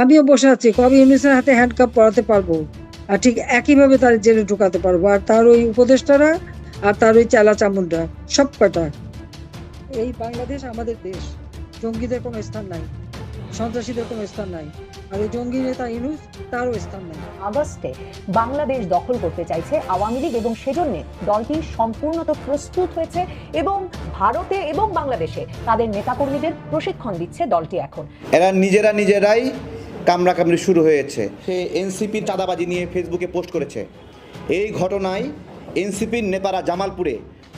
আমিও বসে আছি কবে ইউনিসের হাতে হ্যান্ডকাপ পরাতে পারব? আর ঠিক একইভাবে তার জেলে ঢুকাতে পারব। আর তার ওই উপদেষ্টারা আর তার ওই চালা চামুন্ডা সব কটা এই বাংলাদেশ আমাদের দেশ। জঙ্গিদের কোনো স্থান নাই সন্ত্রাসীদের কোনো স্থান নাই আর ওই জঙ্গি নেতা ইনুস তারও স্থান নাই। আগস্টে বাংলাদেশ দখল করতে চাইছে আওয়ামী লীগ এবং সেজন্য দলটি সম্পূর্ণত প্রস্তুত হয়েছে এবং ভারতে এবং বাংলাদেশে তাদের নেতাকর্মীদের প্রশিক্ষণ দিচ্ছে দলটি এখন। এরা নিজেরা নিজেরাই কামড়াকামড়ি শুরু হয়েছে। সে এনসিপির চাঁদাবাজি নিয়ে ফেসবুকে পোস্ট করেছে। এই ঘটনায় এনসিপির নেতারা জামালপুরে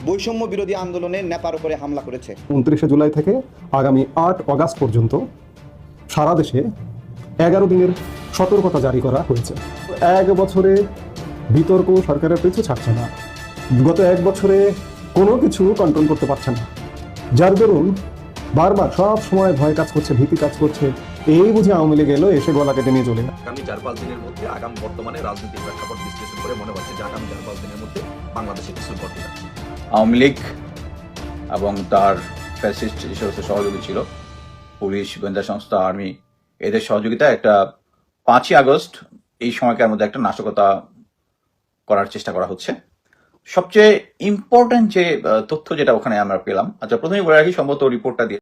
বৈষম্য বিরোধী আন্দোলনে নেপার উপরে হামলা করেছে। উনত্রিশে জুলাই থেকে আগামী আট অগাস্ট পর্যন্ত সারা দেশে এগারো দিনের সতর্কতা জারি করা হয়েছে। এক বছরে বিতর্ক সরকারের পিছু ছাড়ছে না। গত এক বছরে কোনো কিছু কন্ট্রোল করতে পারছে না। যার দরুন বারবার সব সময় ভয় কাজ করছে, ভীতি কাজ করছে। এই বুঝে আওয়ামী লীগ এলো এসে গলা কেটে নিয়ে চলে আগামী চার পাঁচ দিনের মধ্যে আগাম বর্তমানে রাজনৈতিক প্রেক্ষাপট বিশ্লেষণ করে মনে হচ্ছে যে আগামী চার পাঁচ দিনের মধ্যে বাংলাদেশে কিছু ঘটতে যাচ্ছে আওয়ামী লীগ এবং তার ফ্যাসিস্ট যে সমস্ত সহযোগী ছিল পুলিশ গোয়েন্দা সংস্থা আর্মি এদের সহযোগিতায় একটা পাঁচই আগস্ট এই সময়কার মধ্যে একটা নাশকতা করার চেষ্টা করা হচ্ছে। সবচেয়ে ইম্পর্টেন্ট যে তথ্য যেটা ওখানে আমরা পেলাম আচ্ছা প্রথমে বলে রাখি সম্ভবত রিপোর্টটা দিয়ে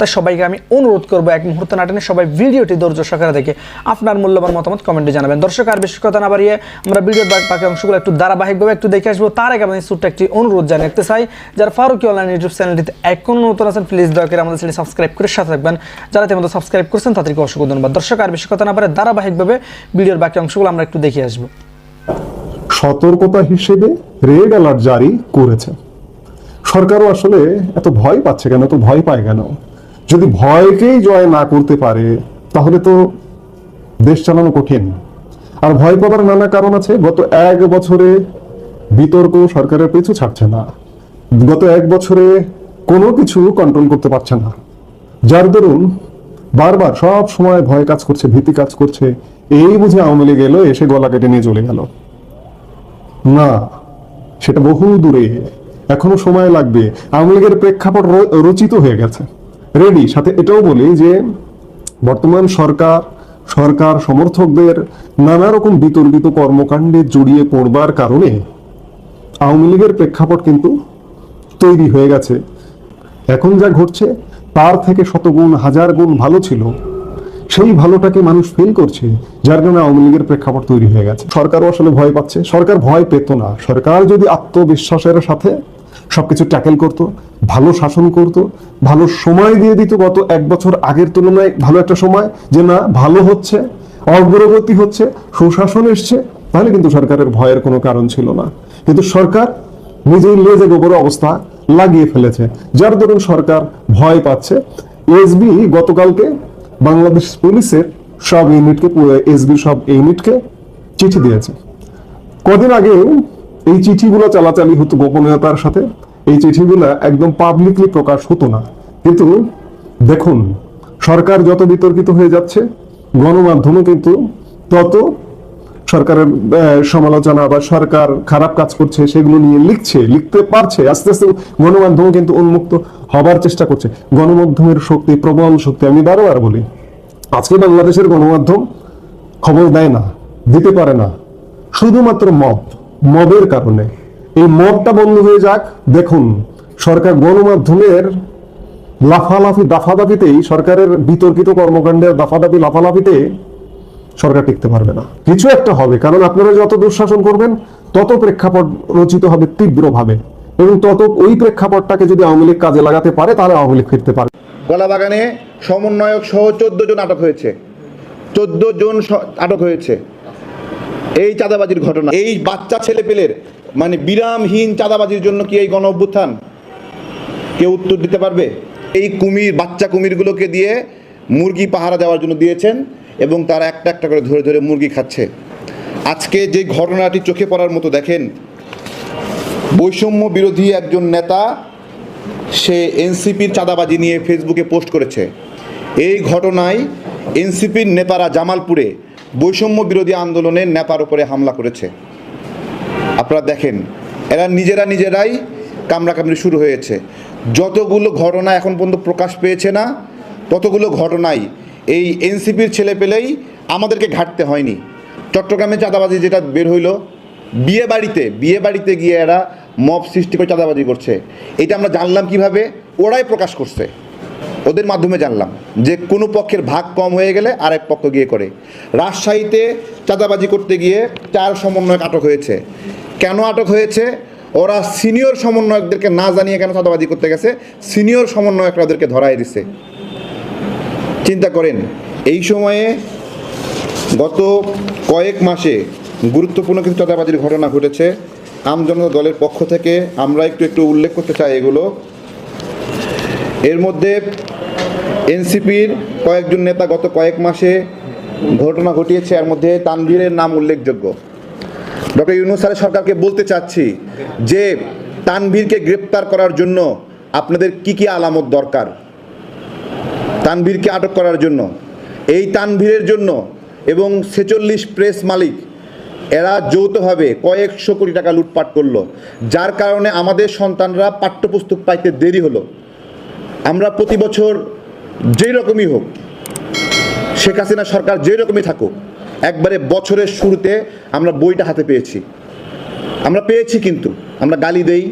তাই সবাইকে আমি অনুরোধ করব এক মুহূর্তে নাটনে সবাই ভিডিওটি ধৈর্য সহকারে দেখে আপনার মূল্যবান মতামত কমেন্টে জানাবেন। দর্শক, আর বেশি কথা না বাড়িয়ে আমরা ভিডিওর বাকি অংশগুলো একটু ধারাবাহিকভাবে একটু দেখে আসব। তার আগে আমাদের ছোট্ট একটি অনুরোধ জানিয়ে রাখতে চাই, যারা ফারুকি অনলাইন ইউটিউব চ্যানেলটিতে এখনও নতুন আছেন প্লিজ দয়া করে আমাদের চ্যানেল সাবস্ক্রাইব করে সাথে থাকবেন। যারা ইতিমধ্যে সাবস্ক্রাইব করছেন, তাদেরকে অসংখ্য ধন্যবাদ। দর্শক, আর বেশি কথা না পারে ধারাবাহিকভাবে ভিডিওর বাকি অংশগুলো আমরা একটু দেখে আসব। সতর্কতা হিসেবে রেড অ্যালার্ট জারি করেছে। সরকারও আসলে এত ভয় পাচ্ছে কেন? এত ভয় পায় কেন? যদি ভয়কেই জয় না করতে পারে, তাহলে তো দেশ চালানো কঠিন। আর ভয় পাবার নানা কারণ আছে। গত এক বছরে বিতর্ক সরকারের পিছু ছাড়ছে না। গত এক বছরে কোনো কিছু কন্ট্রোল করতে পারছে না। যার দরুন বারবার সব সময় ভয় কাজ করছে, ভীতি কাজ করছে, এই বুঝে আওয়ামী লীগ এলো, এসে গলা কেটে নিয়ে চলে গেল। না, সেটা বহু দূরে। এখনও সময় লাগবে। আওয়ামী লীগের প্রেক্ষাপট রচিত হয়ে গেছে। রেডি সাথে এটাও বলি যে বর্তমান সরকার সরকার সমর্থকদের নানা রকম বিতর্কিত কর্মকাণ্ডে জড়িয়ে পড়বার কারণে আওয়ামী লীগের প্রেক্ষাপট কিন্তু তৈরি হয়ে গেছে। এখন যা ঘটছে, তার থেকে শতগুণ, হাজার গুণ ভালো ছিল। সেই ভালোটাকে মানুষ ফিল করছে, যার কারণে আওয়ামী লীগের প্রেক্ষাপট তৈরি হয়ে গেছে। সরকারও আসলে ভয় পাচ্ছে। সরকার ভয় পেত না। সরকার যদি আত্মবিশ্বাসের সাথে সবকিছু ট্যাকেল করত, ভালো শাসন করত, ভালো সময় দিয়ে দিত গত এক বছর আগের তুলনায় ভালো একটা সময় যে না, ভালো হচ্ছে, অগ্রগতি হচ্ছে, সুশাসন এসছে, তাহলে কিন্তু সরকারের ভয়ের কোনো কারণ ছিল না। কিন্তু সরকার নিজেই লেজে গোবর অবস্থা লাগিয়ে ফেলেছে। যার দরুন সরকার ভয় পাচ্ছে। এসবি গতকালকে বাংলাদেশ পুলিশের সব ইউনিটকে এসবি সব ইউনিটকে চিঠি দিয়েছে। কদিন আগেও এই চিঠিগুলো চালাচালি হতো গোপনীয়তার সাথে। এই চিঠিগুলো একদম পাবলিকলি প্রকাশ হতো না। কিন্তু দেখুন, সরকার যত বিতর্কিত হয়ে যাচ্ছে, গণমাধ্যমও কিন্তু তত সরকারের সমালোচনা বা সরকার খারাপ কাজ করছে, সেগুলো নিয়ে লিখছে, লিখতে পারছে, আস্তে আস্তে গণমাধ্যম কিন্তু উন্মুক্ত হবার চেষ্টা করছে। গণমাধ্যমের শক্তি, প্রবল শক্তি, আমি বারবার বলি, আজকে বাংলাদেশের গণমাধ্যম খবর দেয় না, দিতে পারে না। শুধুমাত্র মব মবের কারণে। এই মবটা বন্ধ হয়ে যাক। দেখুন, সরকার গণমাধ্যমের লাফালাফি, দাফাদাফিতেই সরকারের বিতর্কিত কর্মকাণ্ডের দাফাদাফি, লাফালাফিতে সরকার টিকতে পারবে না। কিছু একটা হবে, কারণ আপনারা যত দুঃশাসন করবেন, তত প্রেক্ষাপট রচিত হবে তীব্রভাবে। এবং তত ওই প্রেক্ষাপটটাকে যদি আওয়ামী লীগ কাজে লাগাতে পারে, তাহলে আওয়ামী লীগ ফিরতে পারে গলাবাগানে সমন্বয়ক সহ চোদ্দ জন আটক হয়েছে। চোদ্দ জন আটক হয়েছে। এই চাঁদাবাজির ঘটনা। এই বাচ্চা ছেলে পেলের মানে বিরামহীন চাঁদাবাজির জন্য কি এই গণ অভ্যুত্থান কেউ উত্তর দিতে পারবে? এই কুমির, বাচ্চা কুমিরগুলোকে দিয়ে মুরগি পাহারা দেওয়ার জন্য দিয়েছেন এবং তারা একটা একটা করে ধরে ধরে মুরগি খাচ্ছে। আজকে যে ঘটনাটি চোখে পড়ার মতো দেখেন, বৈষম্য বিরোধী একজন নেতা, সে এনসিপির চাঁদাবাজি নিয়ে ফেসবুকে পোস্ট করেছে। এই ঘটনায় এনসিপির নেতারা জামালপুরে বৈষম্য বিরোধী আন্দোলনে নেপার উপরে হামলা করেছে। আপনারা দেখেন, এরা নিজেরা নিজেরাই কামড়াকামড়ি শুরু হয়েছে। যতগুলো ঘটনা এখন পর্যন্ত প্রকাশ পেয়েছে না, ততগুলো ঘটনাই এই এনসিপির ছেলে পেলেই আমাদেরকে ঘাটতে হয়নি। চট্টগ্রামে চাঁদাবাজি যেটা বের হইল, বিয়ে বাড়িতে বিয়ে বাড়িতে গিয়ে এরা মব সৃষ্টি করে চাঁদাবাজি করছে। এটা আমরা জানলাম কীভাবে, ওরাই প্রকাশ করছে। ওদের মাধ্যমে জানলাম যে কোনো পক্ষের ভাগ কম হয়ে গেলে আরেক পক্ষ গিয়ে করে। রাজশাহীতে চাঁদাবাজি করতে গিয়ে চার সমন্বয়ক আটক হয়েছে। কেন আটক হয়েছে? ওরা সিনিয়র সমন্বয়কদেরকে না জানিয়ে কেন চাঁদাবাজি করতে গেছে? সিনিয়র সমন্বয়করা ওদেরকে ধরাই দিছে। চিন্তা করেন, এই সময়ে গত কয়েক মাসে গুরুত্বপূর্ণ কিছু চাঁদাবাজির ঘটনা ঘটেছে। আমজনতা দলের পক্ষ থেকে আমরা একটু একটু উল্লেখ করতে চাই এগুলো। এর মধ্যে এনসিপির কয়েকজন নেতা গত কয়েক মাসে ঘটনা ঘটিয়েছে, এর মধ্যে তানভীরের নাম উল্লেখযোগ্য। ডক্টর ইউনুস স্যারের সরকারকে বলতে চাচ্ছি যে, তানভীরকে গ্রেপ্তার করার জন্য আপনাদের কি কি আলামত দরকার? তানভীরকে আটক করার জন্য। এই তানভীরের জন্য এবং ছেচল্লিশ প্রেস মালিক, এরা যৌথভাবে কয়েকশো কোটি টাকা লুটপাট করল, যার কারণে আমাদের সন্তানরা পাঠ্যপুস্তক পাইতে দেরি হলো। আমরা প্রতি বছর যেই রকমই হোক, শেখ হাসিনা সরকার যেই রকমই থাকুক, একবারে বছরের শুরুতে আমরা বইটা হাতে পেয়েছি। আমরা পেয়েছি কিন্তু, আমরা গালি দেই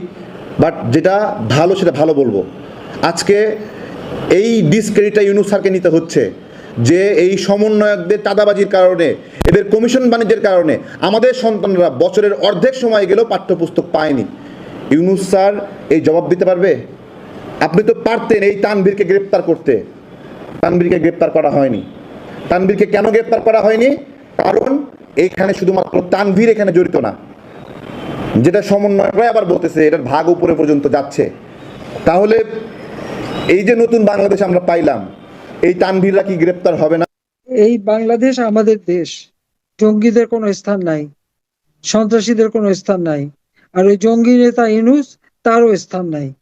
বাট যেটা ভালো সেটা ভালো বলব। আজকে এই ডিসক্রেডিটটা ইউনুস স্যারকে নিতে হচ্ছে যে এই সমন্বয়কদের চাঁদাবাজির কারণে, এদের কমিশন বাণিজ্যের কারণে আমাদের সন্তানরা বছরের অর্ধেক সময় গেলেও পাঠ্যপুস্তক পায়নি। ইউনুস স্যার এই জবাব দিতে পারবে? আপনি তো পারতেন এই তানভীরকে গ্রেপ্তার করতে। তানভীরকে গ্রেপ্তার করা হয়নি। তানভীরকে কেন গ্রেপ্তার করা হয়নি? কারণ এইখানে শুধুমাত্র তানভীর এখানে জড়িত না। যেটা সমন্বয়করাই আবার বলতেছে, এটার ভাগ উপরে পর্যন্ত যাচ্ছে। তাহলে এই যে নতুন বাংলাদেশ আমরা পাইলাম, এই তানভীররা কি গ্রেপ্তার হবে না? এই বাংলাদেশ আমাদের দেশ। জঙ্গিদের কোনো স্থান নাই। সন্ত্রাসীদের কোনো স্থান নাই। আর ওই জঙ্গি নেতা ইনুস তারও স্থান নাই।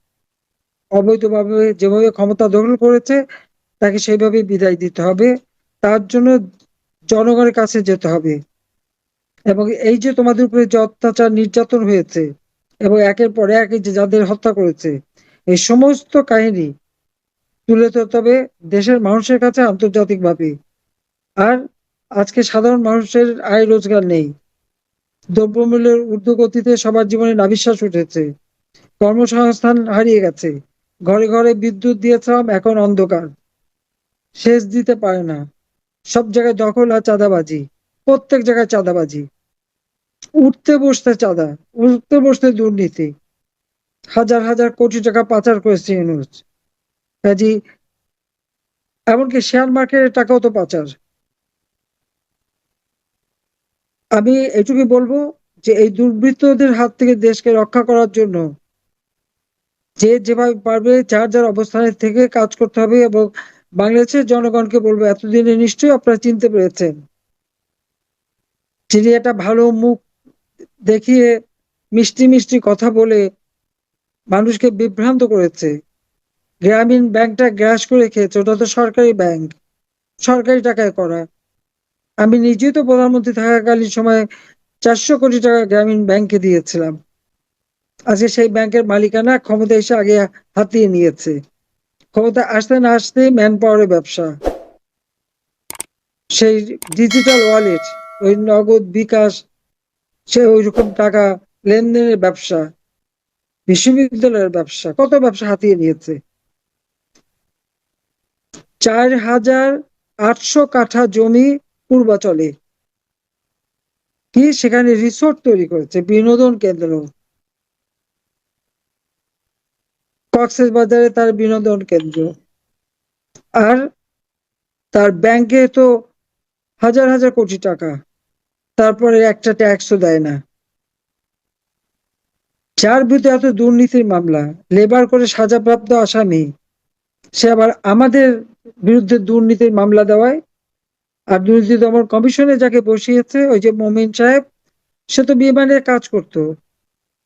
অবৈধভাবে যেভাবে ক্ষমতা দখল করেছে, তাকে সেইভাবে বিদায় দিতে হবে। তার জন্য জনগণের কাছে যেতে হবে। এবং এই যে তোমাদের উপরে যে অত্যাচার নির্যাতন হয়েছে, এবং একের পর এক যে যাদের হত্যা করেছে, এই সমস্ত কাহিনী তুলে ধরতে হবে দেশের মানুষের কাছে আন্তর্জাতিকভাবে। আর আজকে সাধারণ মানুষের আয় রোজগার নেই। দ্রব্যমূল্যের ঊর্ধ্বগতিতে সবার জীবনে নাবিশ্বাস উঠেছে। কর্মসংস্থান হারিয়ে গেছে। ঘরে ঘরে বিদ্যুৎ দিয়েছিলাম এখন অন্ধকার। শেষ দিতে পারে না। সব জায়গায় দখল আর চাঁদাবাজি। প্রত্যেক জায়গায় চাঁদাবাজি। উঠতে বসতে চাঁদা, উঠতে বসতে দুর্নীতি। হাজার হাজার কোটি টাকা পাচার করেছে ইউনুস। কাজী এমনকি শেয়ার মার্কেটের টাকাও তো পাচার। আমি এটুকু বলব যে এই দুর্বৃত্তদের হাত থেকে দেশকে রক্ষা করার জন্য যে যেভাবে পারবে যার যার অবস্থানে থেকে কাজ করতে হবে এবং বাংলাদেশের জনগণকে বলব, এতদিনে নিশ্চয়ই আপনারা চিনতে পেরেছেন। যিনি একটা ভালো মুখ দেখিয়ে মিষ্টি মিষ্টি কথা বলে মানুষকে বিভ্রান্ত করেছে। গ্রামীণ ব্যাংকটা গ্রাস করে খেয়েছে, ওটা তো সরকারি ব্যাংক। সরকারি টাকায় করা। আমি নিজেই তো প্রধানমন্ত্রী থাকাকালীন সময় চারশো কোটি টাকা গ্রামীণ ব্যাংকে দিয়েছিলাম। আজকে সেই ব্যাংকের মালিকানা ক্ষমতা এসে আগে হাতিয়ে নিয়েছে। ক্ষমতা আসতে না আসতে ম্যান পাওয়ারের ব্যবসা। সেই ডিজিটাল ওয়ালেট, ওই নগদ বিকাশ, সে ওই রকম টাকা লেনদেনের ব্যবসা, বিশ্ববিদ্যালয়ের ব্যবসা, কত ব্যবসা হাতিয়ে নিয়েছে। চার হাজার আটশো কাঠা জমি পূর্বাচলে। কি সেখানে রিসোর্ট তৈরি করেছে? বিনোদন কেন্দ্র। কক্সেস বাজারে তার বিনোদন কেন্দ্র। আর তার ব্যাংকে তো হাজার হাজার কোটি টাকা। তারপরে একটা ট্যাক্সও দেয় না। যার বিরুদ্ধে এত দুর্নীতির মামলা লেবার করে সাজাপ্রাপ্ত আসামি, সে আবার আমাদের বিরুদ্ধে দুর্নীতির মামলা দেওয়ায়। আর দুর্নীতি দমন কমিশনে যাকে বসিয়েছে, ওই যে মমিন সাহেব, সে তো বিমানের কাজ করতো।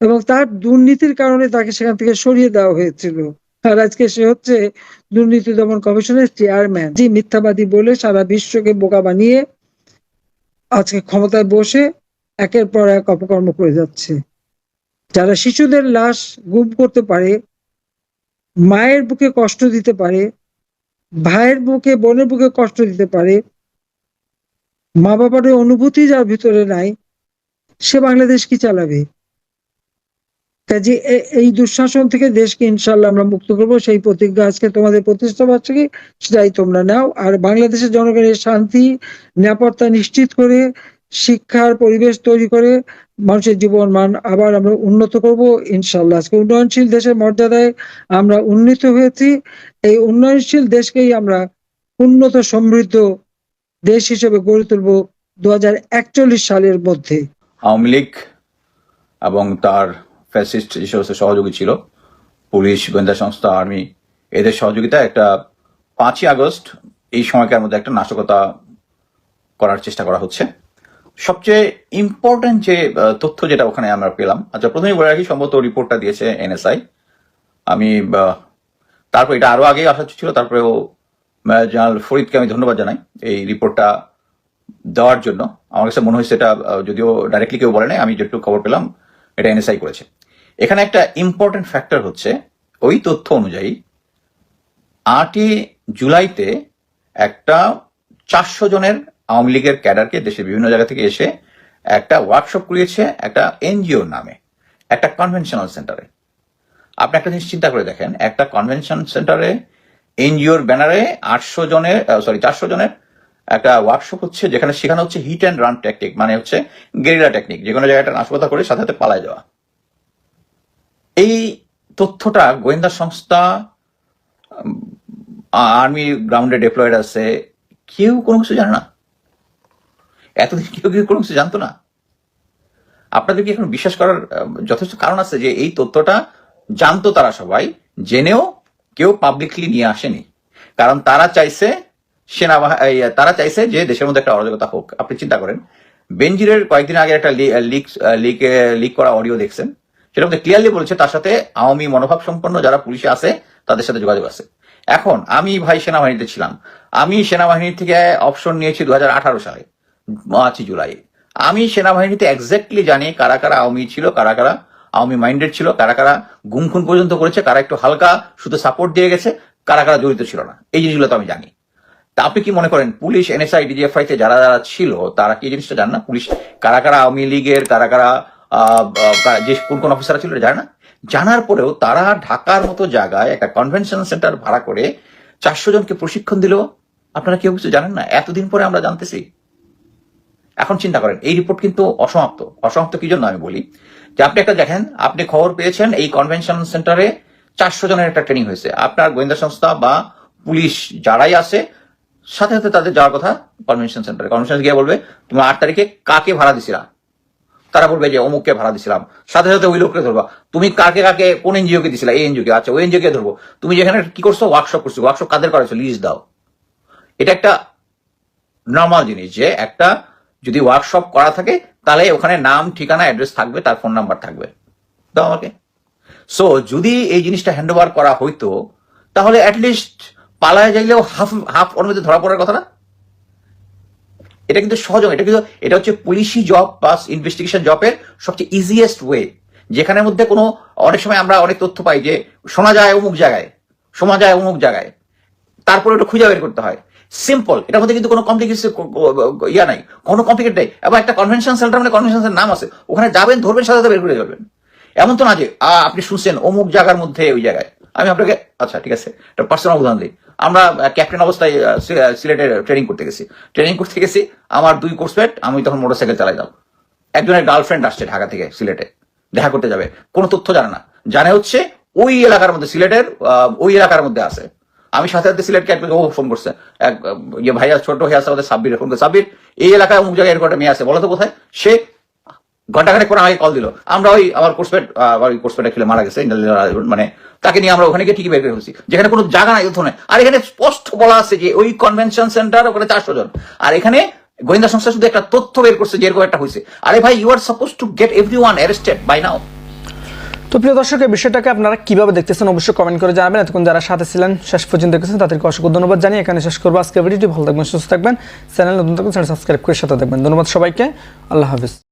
এবং তার দুর্নীতির কারণে তাকে সেখান থেকে সরিয়ে দেওয়া হয়েছিল। আর আজকে সে হচ্ছে দুর্নীতি দমন কমিশনের চেয়ারম্যান। যে মিথ্যাবাদী বলে সারা বিশ্বকে বোকা বানিয়ে আজকে ক্ষমতায় বসে একের পর এক অপকর্ম করে যাচ্ছে। যারা শিশুদের লাশ গুম করতে পারে, মায়ের বুকে কষ্ট দিতে পারে, ভাইয়ের বুকে, বোনের বুকে কষ্ট দিতে পারে মা বাবার অনুভূতি যার ভিতরে নাই, সে বাংলাদেশ কি চালাবে? কাজে এই দুঃশাসন থেকে দেশকে ইনশাল্লাহ আমরা মুক্ত করব। সেই প্রতিজ্ঞা আজকে তোমাদের প্রতিষ্ঠা বার্ষিকী সেটাই তোমরা নাও। আর বাংলাদেশের জনগণের শান্তি, নিরাপত্তা নিশ্চিত করে, শিক্ষার পরিবেশ তৈরি করে, মানুষের জীবন মান আবার আমরা উন্নত করব ইনশাল্লাহ আজকে উন্নয়নশীল দেশের মর্যাদায় আমরা উন্নীত হয়েছি। এই উন্নয়নশীল দেশকেই আমরা উন্নত সমৃদ্ধ দেশ হিসেবে গড়ে তুলব দু হাজার একচল্লিশ সালের মধ্যে। আওয়ামী লীগ এবং তার ফ্যাসিস্ট যে সমস্ত সহযোগী ছিল, পুলিশ, গোয়েন্দা সংস্থা, আর্মি, এদের সহযোগিতায় একটা পাঁচই আগস্ট এই সময়কার মধ্যে একটা নাশকতা করার চেষ্টা করা হচ্ছে। সবচেয়ে ইম্পর্টেন্ট যে তথ্য যেটা ওখানে আমরা পেলাম আচ্ছা প্রথমেই বলে রাখি, সম্ভবত রিপোর্টটা দিয়েছে এনএসআই আমি তারপর এটা আরও আগেই আসা ছিল, তারপরেও জেনারেল ফরিদকে আমি ধন্যবাদ জানাই এই রিপোর্টটা দেওয়ার জন্য। আমার কাছে মনে হয়েছে এটা যদিও ডাইরেক্টলি কেউ বলে নাই, আমি যেটুকু খবর পেলাম, এটা এনএসআই করেছে। এখানে একটা ইম্পর্টেন্ট ফ্যাক্টর হচ্ছে, ওই তথ্য অনুযায়ী আটই জুলাইতে একটা চারশো জনের আওয়ামী লীগের ক্যাডারকে দেশের বিভিন্ন জায়গা থেকে এসে একটা ওয়ার্কশপ করিয়েছে একটা এনজিওর নামে, একটা কনভেনশনাল সেন্টারে আপনি একটা জিনিস চিন্তা করে দেখেন, একটা কনভেনশন সেন্টারে এনজিওর ব্যানারে আটশো জনের সরি চারশো জনের একটা ওয়ার্কশপ হচ্ছে, যেখানে শেখানো হচ্ছে হিট অ্যান্ড রান টেকনিক মানে হচ্ছে গেরিলা টেকনিক যে কোনো জায়গায় একটা নাশকতা করে সাথে সাথে পালায় যাওয়া। এই তথ্যটা গোয়েন্দা সংস্থা আর্মি গ্রাউন্ডে ডেপ্লয়েড আছে, কেউ কোনো কিছু জানে না। এতদিন কেউ কেউ কোনো কিছু জানতো না? আপনাদের কি এখন বিশ্বাস করার যথেষ্ট কারণ আছে যে এই তথ্যটা জানতো তারা সবাই, জেনেও কেউ পাবলিকলি নিয়ে আসেনি। কারণ তারা চাইছে সেনাবাহিনী তারা চাইছে যে দেশের মধ্যে একটা অরাজকতা হোক। আপনি চিন্তা করেন, বেনজিরের কয়েকদিন আগে একটা লিক লিক লিক করা অডিও দেখছেন। সেটা মধ্যে ক্লিয়ারলি বলেছে, তার সাথে আওয়ামী মনোভাব সম্পন্ন যারা পুলিশে আছে, তাদের সাথে যোগাযোগ আছে। এখন, আমি ভাই সেনাবাহিনীতে ছিলাম। আমি সেনাবাহিনী থেকে অপশন নিয়েছি দু হাজার আঠারো সালে পাঁচই জুলাই। আমি সেনাবাহিনীতে এক্স্যাক্টলি জানি কারা কারা আওয়ামী ছিল, কারা কারা আওয়ামী মাইন্ডেড ছিল, কারা কারা গুম খুন পর্যন্ত করেছে, কারা একটু হালকা শুধু সাপোর্ট দিয়ে গেছে, কারা কারা জড়িত ছিল না। এই জিনিসগুলো তো আমি জানি। তা আপনি কি মনে করেন, পুলিশ এনএসআই ডিজিএফআই তে যারা যারা ছিল, তারা কি জিনিসটা জানে না? পুলিশ কারা কারা আওয়ামী লীগের, কারা কারা যে কোন কোন অফিসার ছিল জানে না? জানার পরেও তারা ঢাকার মতো জায়গায় একটা কনভেনশন সেন্টার ভাড়া করে চারশো জনকে প্রশিক্ষণ দিল। আপনারা কেউ কিছু জানেন না? এতদিন পরে আমরা জানতেছি। এখন চিন্তা করেন, এই রিপোর্ট কিন্তু অসমাপ্ত। অসমাপ্ত কি জন্য আমি বলি? যে আপনি একটা দেখেন, আপনি খবর পেয়েছেন, এই কনভেনশন সেন্টারে চারশো জনের একটা ট্রেনিং হয়েছে। আপনার গোয়েন্দা সংস্থা বা পুলিশ যারাই আছে, সাথে সাথে তাদের যাওয়ার কথা কনভেনশন সেন্টারে কনভেনশন গিয়ে বলবে তুমি আট তারিখে কাকে ভাড়া দিছিলা তারা বলবে যে অমুককে ভাড়া দিছিলাম। সাথে সাথে ওই লোককে ধরবা। তুমি কাকে কাকে, কোন এনজিও কে দিছিলা? এই এনজিও কে আচ্ছা ওই এনজিও কে ধরবো। তুমি যেখানে কি করছ? ওয়ার্কশপ করছ। ওয়ার্কশপ কাদের করেছ লিস্ট দাও। এটা একটা নর্মাল জিনিস যে একটা যদি ওয়ার্কশপ করা থাকে, তাহলে ওখানে নাম, ঠিকানা অ্যাড্রেস থাকবে, তার ফোন নাম্বার থাকবে। দাও আমাকে। সো যদি এই জিনিসটা হ্যান্ড ওভার করা হইতো, তাহলে অ্যাটলিস্ট পালায় যাইলেও হাফ হাফ ওর মধ্যে ধরা পড়ার কথা না? এটা কিন্তু সহজ এটা কিন্তু, এটা হচ্ছে পুলিশি জব বা ইনভেস্টিগেশন জবের সবচেয়ে ইজিয়েস্ট ওয়ে যেখানের মধ্যে কোনো, অনেক সময় আমরা অনেক তথ্য পাই যে, শোনা যায় অমুক জায়গায়, শোনা যায় অমুক জায়গায়। তারপরে ওটা খুঁজে বের করতে হয়। সিম্পল এটার মধ্যে কিন্তু কোনো কমপ্লিকেশন ইয়া নাই। কোনো কমপ্লিকেট নেই। এবং একটা কনভেনশন সেন্টার মানে কনভেনশন নাম আছে। ওখানে যাবেন, ধরবেন, সাথে সাথে বের করে যাবেন এমন তো না যে আপনি শুনছেন অমুক জায়গার মধ্যে ওই জায়গায়। আমি আপনাকে আচ্ছা ঠিক আছে। একটা পার্সোনাল উদাহরণ দিই। আমরা ক্যাপ্টেন অবস্থায় সিলেটে ট্রেনিং করতে গেছি। ট্রেনিং করতে গেছি, আমার দুই কোর্সমেট আমি তখন মোটরসাইকেল চালাই দাও একজনের গার্লফ্রেন্ড আসছে ঢাকা থেকে, সিলেটে। দেখা করতে যাবে। কোনো তথ্য জানে না। জানে হচ্ছে, ওই এলাকার মধ্যে, সিলেটের ওই এলাকার মধ্যে আছে। আমি সাথে সাথে সিলেটকে একজন, ও ফোন করছে। এক ইয়ে ভাইয়া ছোট ভাই আছে আমাদের সাব্বির ফোন করছে সাব্বির, এই এলাকায় অমুক জায়গায় এরকম মেয়ে আছে, বলো তো কোথায়? সে ঘন্টাখানেক পরে আমাকে কল দিল। আমরা ওই, আমার কোর্সপেট ওই কোর্সপেটে খেলে মারা গেছে মানে তাকে নিয়ে আমরা ওখানে গিয়ে ঠিকই বের করে ফেলছি। যেখানে কোনো জায়গা নাই ধরনের আর এখানে স্পষ্ট বলা আছে যে ওই কনভেনশন সেন্টার ওখানে চারশো জন। আর এখানে গোয়েন্দা সংস্থা শুধু একটা তথ্য বের করছে যে এরকম একটা হয়েছে। আরে ভাই you are supposed to get every one arrested by now তো প্রিয় দর্শক, এই বিষয়টাকে আপনারা কীভাবে দেখতেছেন অবশ্যই কমেন্ট করে জানাবেন। এতক্ষণ যারা সাথে ছিলেন, শেষ পর্যন্ত দেখেছেন, তাদেরকে অসংখ্য ধন্যবাদ জানিয়ে এখানে শেষ করব আজকে ভিডিওটি। ভালো থাকবেন, সুস্থ থাকবেন। চ্যানেল নতুন থাকবেন চ্যানেল সাবস্ক্রাইব করে সাথে দেখবেন ধন্যবাদ সবাইকে। আল্লাহ হাফিজ।